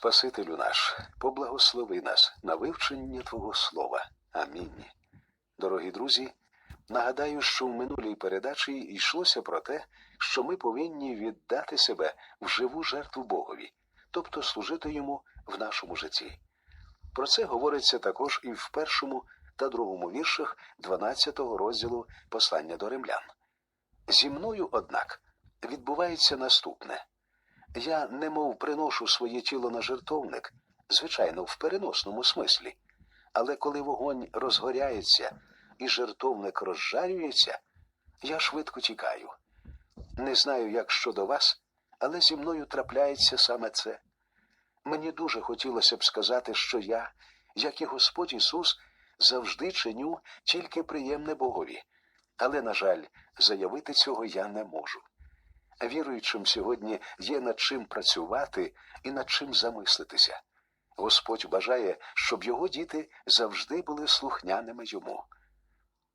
Спасителю наш, поблагослови нас на вивчення Твого Слова. Амінь. Дорогі друзі, нагадаю, що в минулій передачі йшлося про те, що ми повинні віддати себе в живу жертву Богові, тобто служити йому в нашому житті. Про це говориться також і в першому та другому віршах 12-го розділу послання до римлян. Зі мною, однак, відбувається наступне. Я немов приношу своє тіло на жертовник, звичайно, в переносному смислі. Але коли вогонь розгоряється і жертовник розжарюється, я швидко тікаю. Не знаю, як щодо вас, але зі мною трапляється саме це. Мені дуже хотілося б сказати, що я, як і Господь Ісус, завжди чиню тільки приємне Богові, але, на жаль, заявити цього я не можу. Віруючим сьогодні є над чим працювати і над чим замислитися. Господь бажає, щоб його діти завжди були слухняними йому.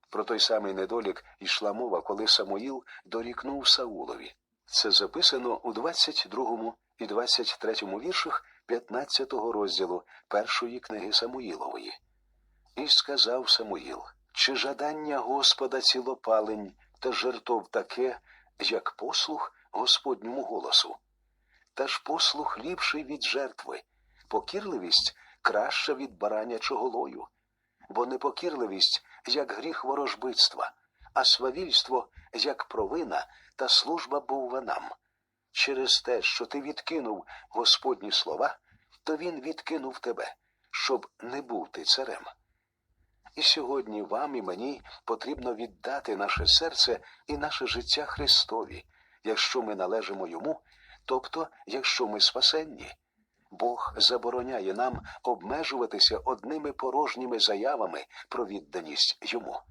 Про той самий недолік йшла мова, коли Самуїл дорікнув Саулові. Це записано у 22 і 23 віршах 15 розділу першої книги Самуїлової. І сказав Самуїл, чи жадання Господа цілопалень та жертов таке, як послух Господньому голосу? Та ж послух ліпший від жертви, покірливість краща від баранячого лою, бо непокірливість як гріх ворожбитства, а свавільство як провина та служба бувванам. Через те, що ти відкинув Господні слова, то він відкинув тебе, щоб не був ти царем. І сьогодні вам і мені потрібно віддати наше серце і наше життя Христові, якщо ми належимо йому, тобто якщо ми спасенні. Бог забороняє нам обмежуватися одними порожніми заявами про відданість йому.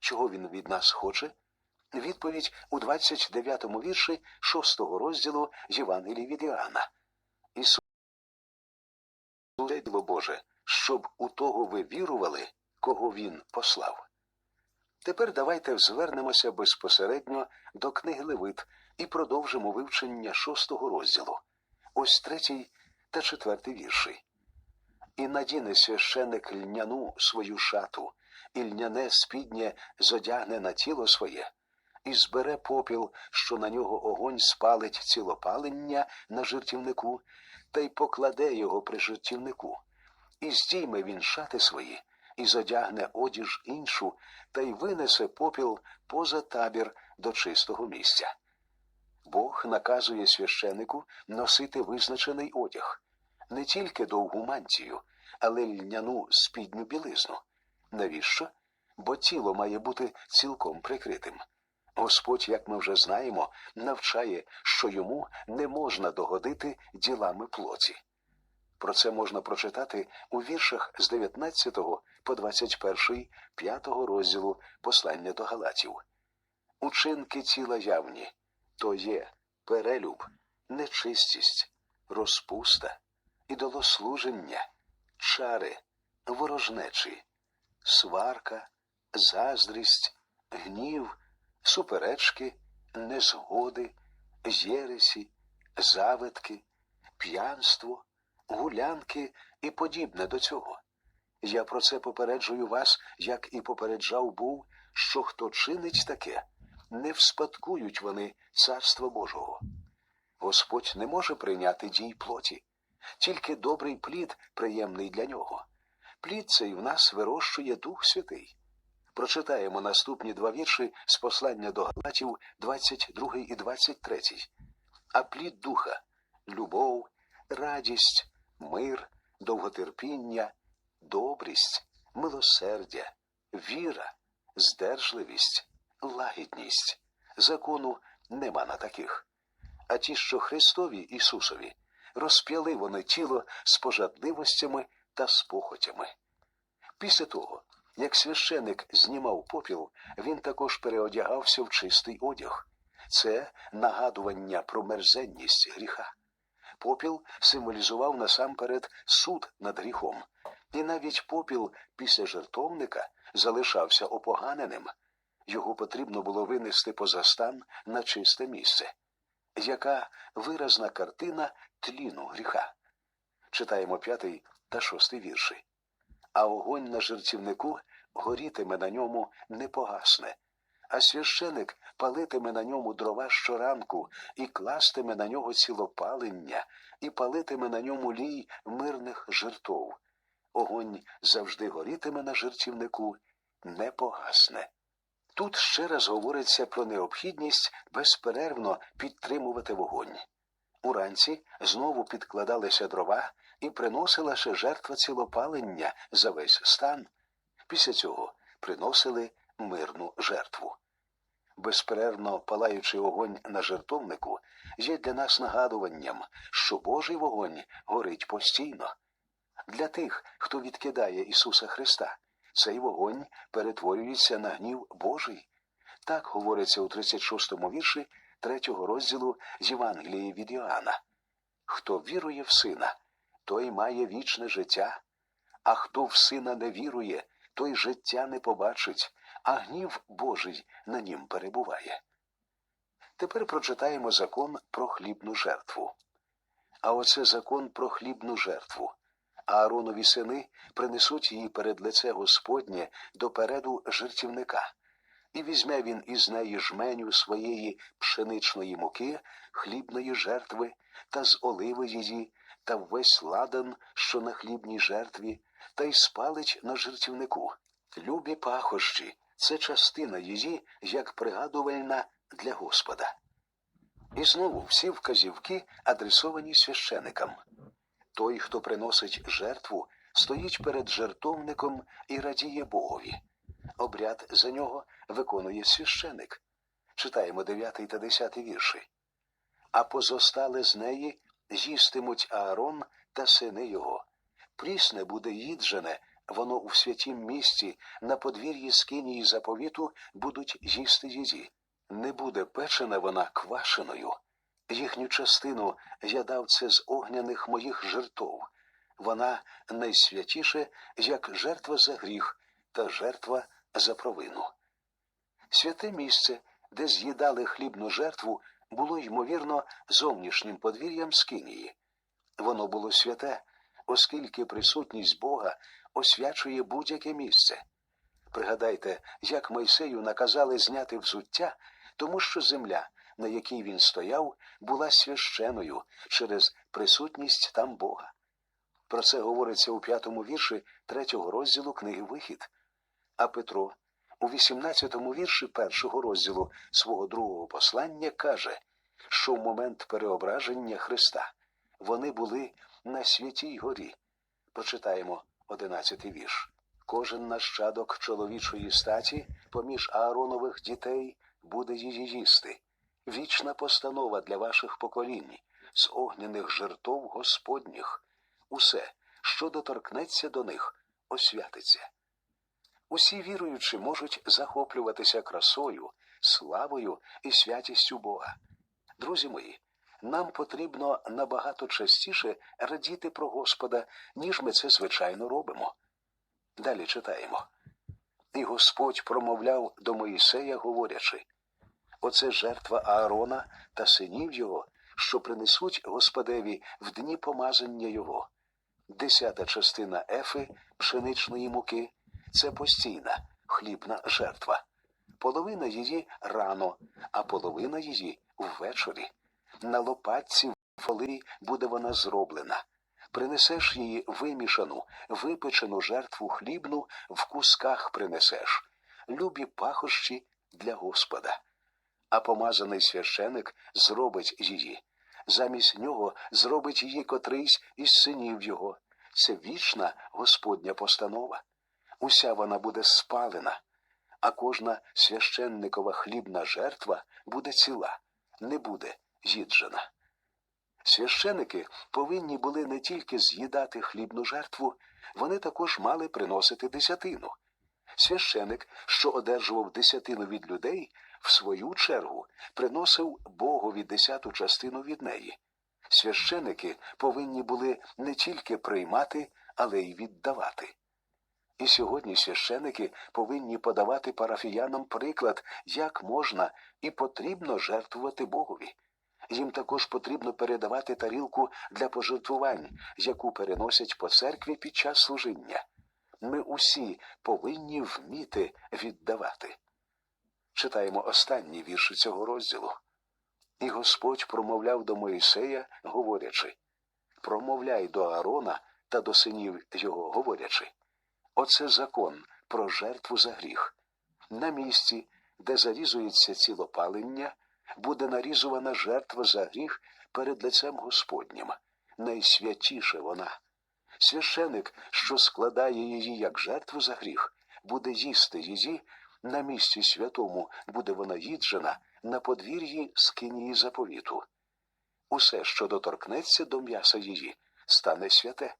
Чого він від нас хоче? Відповідь у 29-му вірші 6-го розділу Євангелії від Іоанна. Ісус Боже, щоб у того ви вірували, кого Він послав. Тепер давайте звернемося безпосередньо до книги Левит і продовжимо вивчення шостого розділу. Ось третій та четвертий вірші. І надіне священик льняну свою шату, і льняне спіднє зодягне на тіло своє, і збере попіл, що на нього огонь спалить цілопалення на жертівнику, та й покладе його при жертівнику. І здійме він шати свої, і зодягне одіж іншу, та й винесе попіл поза табір до чистого місця. Бог наказує священику носити визначений одяг, не тільки довгу мантію, але льняну спідню білизну. Навіщо? Бо тіло має бути цілком прикритим. Господь, як ми вже знаємо, навчає, що йому не можна догодити ділами плоті. Про це можна прочитати у віршах з 19 по 21 5 розділу послання до Галатів. Учинки тіла явні то є перелюб, нечистість, розпуста, ідолослуження, чари, ворожнечі, сварка, заздрість, гнів, суперечки, незгоди, єресі, завитки, п'янство, гулянки і подібне до цього. Я про це попереджую вас, як і попереджав був, що хто чинить таке, не вспадкують вони царства Божого. Господь не може прийняти дій плоті, тільки добрий плід приємний для нього. Плід цей в нас вирощує Дух Святий. Прочитаємо наступні два вірші з послання до Галатів, 22 і 23. А плід духа любов, радість, мир, довготерпіння, добрість, милосердя, віра, здержливість, лагідність. Закону нема на таких. А ті, що Христові Ісусові, розп'яли вони тіло з пожадливостями та з похотями. Після того, як священик знімав попіл, він також переодягався в чистий одяг. Це нагадування про мерзенність гріха. Попіл символізував насамперед суд над гріхом, і навіть попіл після жертовника залишався опоганеним. Його потрібно було винести поза стан на чисте місце. Яка виразна картина тліну гріха. Читаємо п'ятий та шостий вірші. А огонь на жертівнику горітиме на ньому не погасне, а священик палитиме на ньому дрова щоранку і кластиме на нього цілопалення, і палитиме на ньому лій мирних жертов. Огонь завжди горітиме на жертівнику, не погасне. Тут ще раз говориться про необхідність безперервно підтримувати вогонь. Уранці знову підкладалися дрова і приносилася жертва цілопалення за весь стан. Після цього приносили мирну жертву. Безперервно палаючий огонь на жертовнику є для нас нагадуванням, що Божий вогонь горить постійно. Для тих, хто відкидає Ісуса Христа, цей вогонь перетворюється на гнів Божий. Так говориться у 36-му вірші 3-го розділу з Євангелії від Іоанна. Хто вірує в сина, той має вічне життя, а хто в сина не вірує, той життя не побачить, а гнів Божий на нім перебуває. Тепер прочитаємо закон про хлібну жертву. А оце закон про хлібну жертву. Ааронові сини принесуть її перед лице Господнє допереду жертівника, і візьме він із неї жменю своєї пшеничної муки, хлібної жертви, та з оливи її, та весь ладан, що на хлібній жертві, та й спалить на жертівнику. Любі пахощі це частина її, як пригадувальна для Господа. І знову всі вказівки адресовані священикам. Той, хто приносить жертву, стоїть перед жертовником і радіє Богові. Обряд за нього виконує священик. Читаємо 9 та 10 вірші. А позостали з неї їстимуть Аарон та сини його. Прісне буде їджене, воно у святім місці, на подвір'ї скинії заповіту будуть їсти її. Не буде печена вона квашеною. Їхню частину я дав це з огняних моїх жертов. Вона найсвятіше, як жертва за гріх та жертва за провину. Святе місце, де з'їдали хлібну жертву, було ймовірно зовнішнім подвір'ям скинії. Воно було святе, оскільки присутність Бога освячує будь-яке місце. Пригадайте, як Мойсею наказали зняти взуття, тому що земля, на якій він стояв, була священою через присутність там Бога. Про це говориться у п'ятому вірші третього розділу книги Вихід. А Петро у 18-му вірші першого розділу свого другого послання каже, що в момент переображення Христа вони були на святій горі. Прочитаємо 11-й вірш. Кожен нащадок чоловічої статі поміж Ааронових дітей буде її їсти. Вічна постанова для ваших поколінь з огняних жертов Господніх. Усе, що доторкнеться до них, освятиться. Усі віруючі можуть захоплюватися красою, славою і святістю Бога. Друзі мої, нам потрібно набагато частіше радіти про Господа, ніж ми це звичайно робимо. Далі читаємо. І Господь промовляв до Моїсея, говорячи Оце жертва Аарона та синів його, що принесуть Господеві в дні помазання його. Десята частина ефи пшеничної муки це постійна хлібна жертва. Половина її рано, а половина її ввечері. На лопатці в оливі буде вона зроблена. Принесеш її вимішану, випечену жертву хлібну в кусках принесеш, любі пахощі для Господа. А помазаний священик зробить її. Замість нього зробить її котрийсь із синів його. Це вічна Господня постанова. Уся вона буде спалена, а кожна священникова хлібна жертва буде ціла, не буде їджена. Священики повинні були не тільки з'їдати хлібну жертву, вони також мали приносити десятину. Священик, що одержував десятину від людей, в свою чергу приносив Богові десяту частину від неї. Священики повинні були не тільки приймати, але й віддавати. І сьогодні священики повинні подавати парафіянам приклад, як можна і потрібно жертвувати Богові. Їм також потрібно передавати тарілку для пожертвувань, яку переносять по церкві під час служіння. Ми усі повинні вміти віддавати. Читаємо останні вірші цього розділу. І Господь промовляв до Моїсея, говорячи промовляй до Аарона та до синів його, говорячи Оце закон про жертву за гріх. На місці, де зарізується цілопалення, буде нарізувана жертва за гріх перед лицем Господнім. Найсвятіше вона. Священик, що складає її як жертву за гріх, буде їсти її, на місці святому буде вона їджена на подвір'ї скинії заповіту. Усе, що доторкнеться до м'яса її, стане святе,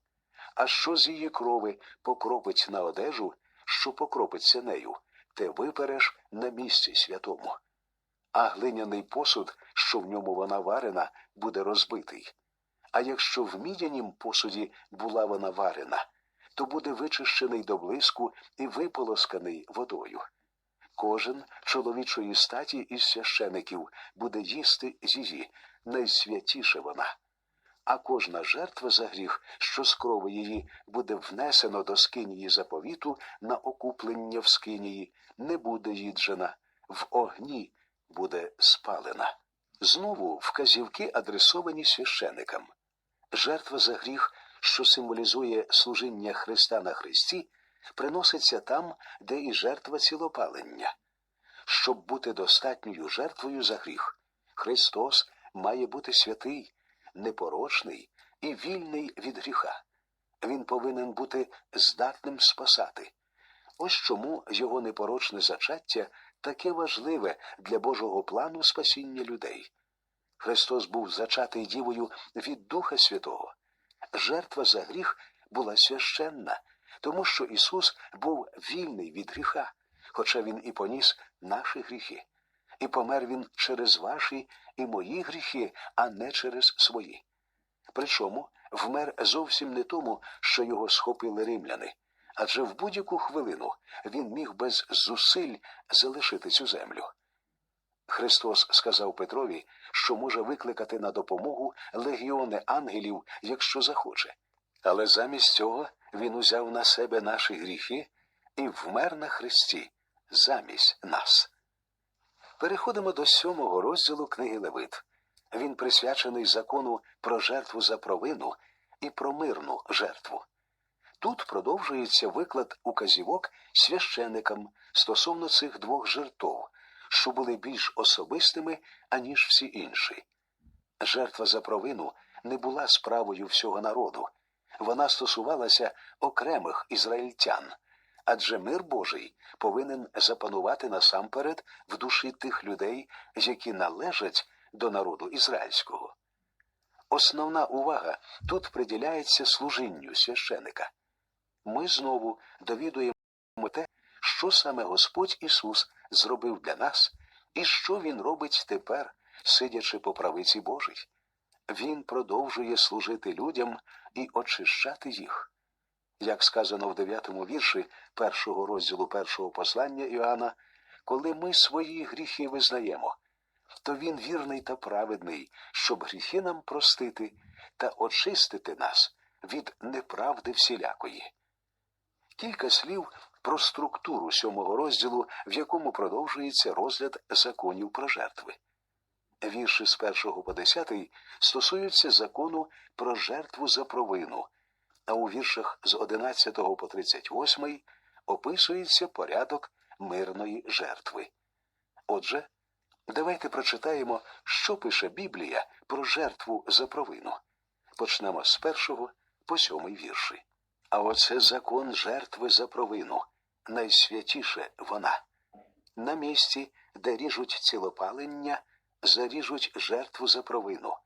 а що з її крови покропить на одежу, що покропиться нею, те випереш на місці святому. А глиняний посуд, що в ньому вона варена, буде розбитий. А якщо в мідянім посуді була вона варена, то буде вичищений до блиску і виполосканий водою. Кожен чоловічої статі із священиків буде їсти її, найсвятіше вона. А кожна жертва за гріх, що з крови її буде внесено до скинії заповіту на окуплення в скинії, не буде їджена, в огні буде спалена. Знову вказівки адресовані священикам. Жертва за гріх, що символізує служіння Христа на Христі, приноситься там, де і жертва цілопалення. Щоб бути достатньою жертвою за гріх, Христос має бути святий, непорочний і вільний від гріха. Він повинен бути здатним спасати. Ось чому його непорочне зачаття таке важливе для Божого плану спасіння людей. Христос був зачатий дівою від Духа Святого. Жертва за гріх була священна, тому що Ісус був вільний від гріха, хоча Він і поніс наші гріхи. І помер Він через ваші і мої гріхи, а не через свої. Причому вмер зовсім не тому, що його схопили римляни, адже в будь-яку хвилину він міг без зусиль залишити цю землю. Христос сказав Петрові, що може викликати на допомогу легіони ангелів, якщо захоче. Але замість цього він узяв на себе наші гріхи і вмер на Христі замість нас. Переходимо до сьомого розділу книги Левит. Він присвячений закону про жертву за провину і про мирну жертву. Тут продовжується виклад указівок священикам стосовно цих двох жертв, що були більш особистими, аніж всі інші. Жертва за провину не була справою всього народу, вона стосувалася окремих ізраїльтян, адже мир Божий повинен запанувати насамперед в душі тих людей, які належать до народу ізраїльського. Основна увага тут приділяється служінню священика. Ми знову довідуємо те, що саме Господь Ісус зробив для нас і що Він робить тепер, сидячи по правиці Божій. Він продовжує служити людям і очищати їх. Як сказано в дев'ятому вірші першого розділу першого послання Іоанна, коли ми свої гріхи визнаємо, то він вірний та праведний, щоб гріхи нам простити та очистити нас від неправди всілякої. Кілька слів про структуру сьомого розділу, в якому продовжується розгляд законів про жертви. Вірші з першого по десятий стосуються закону про жертву за провину, а у віршах з 11 по 38 описується порядок мирної жертви. Отже, давайте прочитаємо, що пише Біблія про жертву за провину. Почнемо з першого по сьомий вірші. А оце закон жертви за провину, найсвятіше вона. На місці, де ріжуть цілопалення, заріжуть жертву за провину,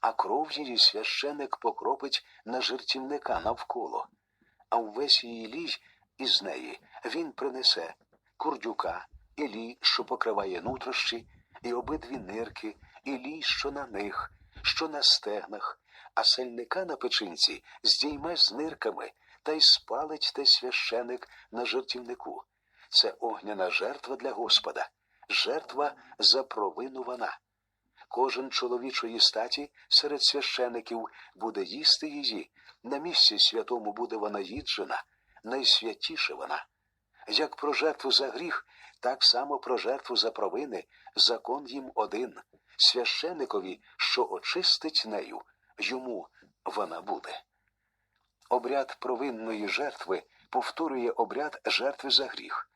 а кров її священик покропить на жертівника навколо, а увесь її лій із неї він принесе курдюка, і лій, що покриває нутрощі, і обидві нирки, і лій, що на них, що на стегнах, а сальника на печинці здійме з нирками та й спалить те священик на жертівнику. Це огняна жертва для Господа, жертва за провину вона. Кожен чоловічої статі серед священиків буде їсти її, на місці святому буде вона їджена, найсвятіша вона. Як про жертву за гріх, так само про жертву за провини закон їм один священикові, що очистить нею, йому вона буде. Обряд провинної жертви повторює обряд жертви за гріх.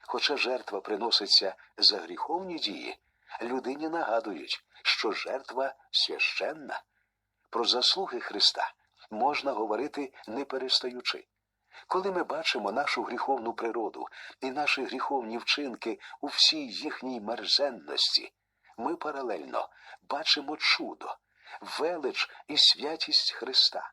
Хоча жертва приноситься за гріховні дії, людині нагадують, що жертва священна. Про заслуги Христа можна говорити не перестаючи. Коли ми бачимо нашу гріховну природу і наші гріховні вчинки у всій їхній мерзенності, ми паралельно бачимо чудо, велич і святість Христа.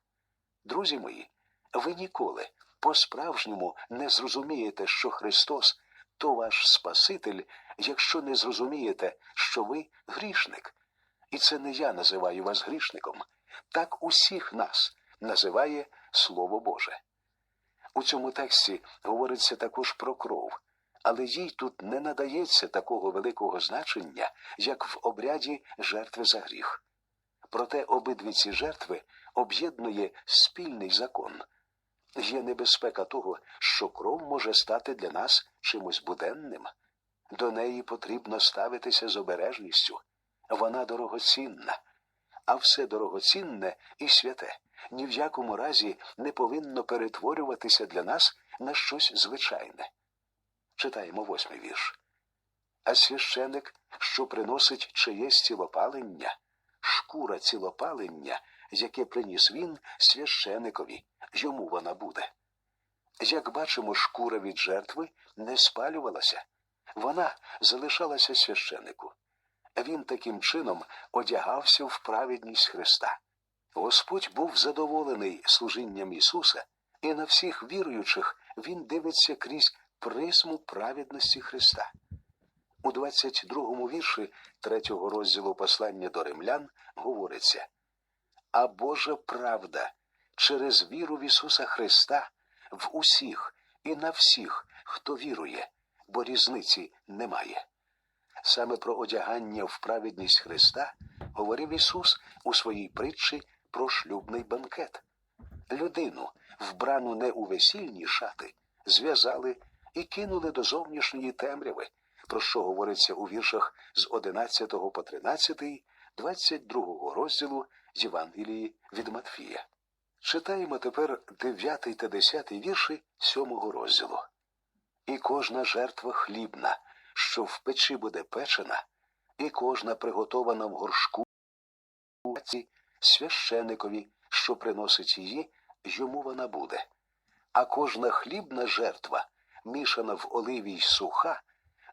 Друзі мої, ви ніколи по-справжньому не зрозумієте, що Христос то ваш Спаситель, якщо не зрозумієте, що ви грішник. І це не я називаю вас грішником, так усіх нас називає Слово Боже. У цьому тексті говориться також про кров, але їй тут не надається такого великого значення, як в обряді жертви за гріх. Проте обидві ці жертви об'єднує спільний закон. Є небезпека того, що кров може стати для нас чимось буденним. До неї потрібно ставитися з обережністю. Вона дорогоцінна, а все дорогоцінне і святе ні в якому разі не повинно перетворюватися для нас на щось звичайне. Читаємо восьмий вірш. А священик, що приносить чиєсь цілопалення, шкура цілопалення, яке приніс він священикові, йому вона буде. Як бачимо, шкура від жертви не спалювалася, вона залишалася священику. Він таким чином одягався в праведність Христа. Господь був задоволений служінням Ісуса, і на всіх віруючих Він дивиться крізь призму праведності Христа. У 22-му вірші третього розділу послання до римлян говориться А Божа правда через віру в Ісуса Христа в усіх і на всіх, хто вірує, бо різниці немає. Саме про одягання в праведність Христа говорив Ісус у своїй притчі про шлюбний банкет. Людину, вбрану не у весільні шати, зв'язали і кинули до зовнішньої темряви, про що говориться у віршах з 11 по 13, 22 розділу Євангелії від Матфія. Читаємо тепер 9 та 10 вірші 7 розділу. І кожна жертва хлібна, що в печі буде печена, і кожна приготована в горшку священикові, що приносить її, йому вона буде. А кожна хлібна жертва, мішана в оливі й суха,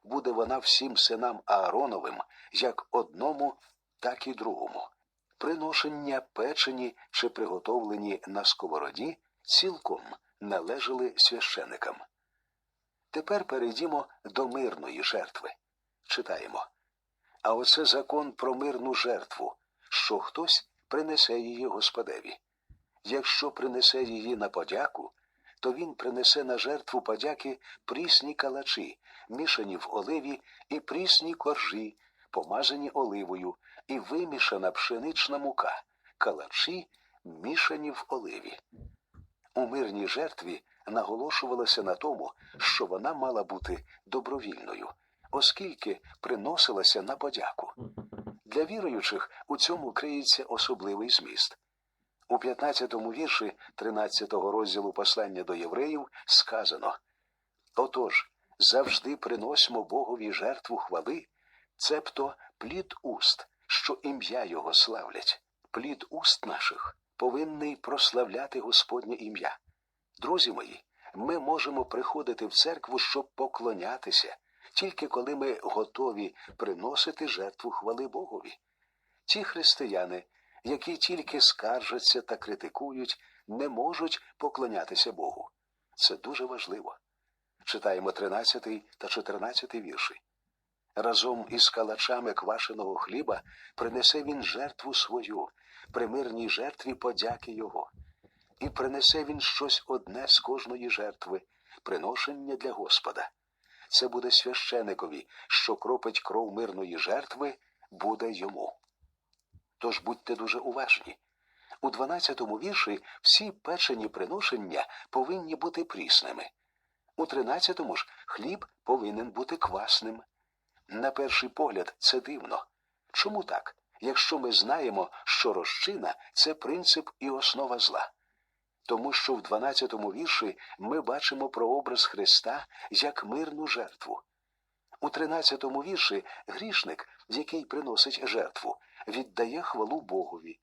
буде вона всім синам Аароновим, як одному, так і другому. Приношення печені чи приготовлені на сковороді цілком належали священикам. Тепер перейдімо до мирної жертви. Читаємо. А оце закон про мирну жертву, що хтось принесе її Господеві. Якщо принесе її на подяку, то він принесе на жертву подяки прісні калачі, мішані в оливі, і прісні коржі, помазані оливою, і вимішана пшенична мука, калачі, мішані в оливі. У мирній жертві наголошувалося на тому, що вона мала бути добровільною, оскільки приносилася на подяку. Для віруючих у цьому криється особливий зміст. У 15-му вірші 13-го розділу послання до євреїв сказано Отож, завжди приносимо Богові жертву хвали, цебто плід уст, що ім'я Його славлять. Плід уст наших повинний прославляти Господнє ім'я. Друзі мої, ми можемо приходити в церкву, щоб поклонятися, тільки коли ми готові приносити жертву хвали Богові. Ті християни, які тільки скаржаться та критикують, не можуть поклонятися Богу. Це дуже важливо. Читаємо 13 та 14 вірші. Разом із калачами квашеного хліба принесе він жертву свою, при мирній жертві подяки Його. І принесе він щось одне з кожної жертви, приношення для Господа. Це буде священикові, що кропить кров мирної жертви, буде йому. Тож будьте дуже уважні. У 12-му вірші всі печені приношення повинні бути прісними. У 13-му ж хліб повинен бути квасним. На перший погляд це дивно. Чому так? Якщо ми знаємо, що розчина це принцип і основа зла. Тому що в 12-му вірші ми бачимо прообраз Христа як мирну жертву. У 13-му вірші грішник, який приносить жертву, віддає хвалу Богові.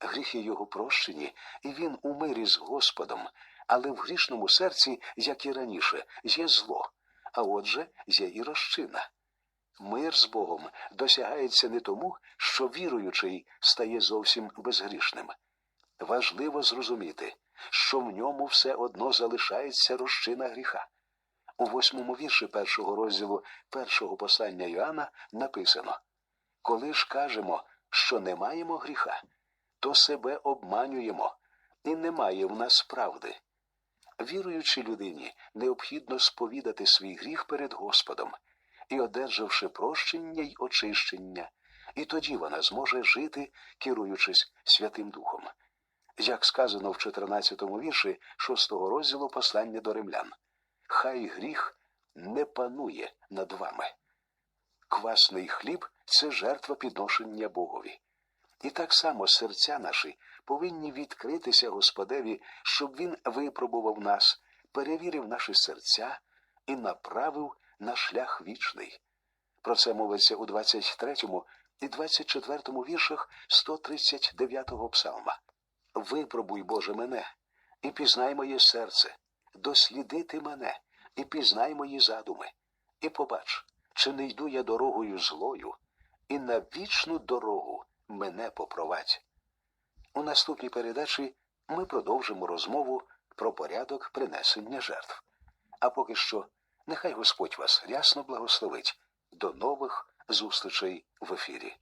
Гріхи його прощені, і він у мирі з Господом, але в грішному серці, як і раніше, є зло, а отже, є і розчина. Мир з Богом досягається не тому, що віруючий стає зовсім безгрішним. Важливо зрозуміти, що в ньому все одно залишається розчина гріха. У восьмому вірші першого розділу першого послання Йоанна написано Коли ж кажемо, що не маємо гріха, то себе обманюємо, і немає в нас правди. Віруючій людині необхідно сповідати свій гріх перед Господом і, одержавши прощення й очищення, і тоді вона зможе жити, керуючись Святим Духом. Як сказано в 14-му вірші 6-го розділу послання до римлян, хай гріх не панує над вами. Квасний хліб це жертва підношення Богові. І так само серця наші повинні відкритися Господеві, щоб Він випробував нас, перевірив наші серця і направив на шлях вічний. Про це мовиться у 23 і 24 віршах 139-го псалма. Випробуй, Боже, мене, і пізнай моє серце, дослідити мене, і пізнай мої задуми, і побач, чи не йду я дорогою злою, і на вічну дорогу мене попровадь. У наступній передачі ми продовжимо розмову про порядок принесення жертв. А поки що, нехай Господь вас рясно благословить. До нових зустрічей в ефірі.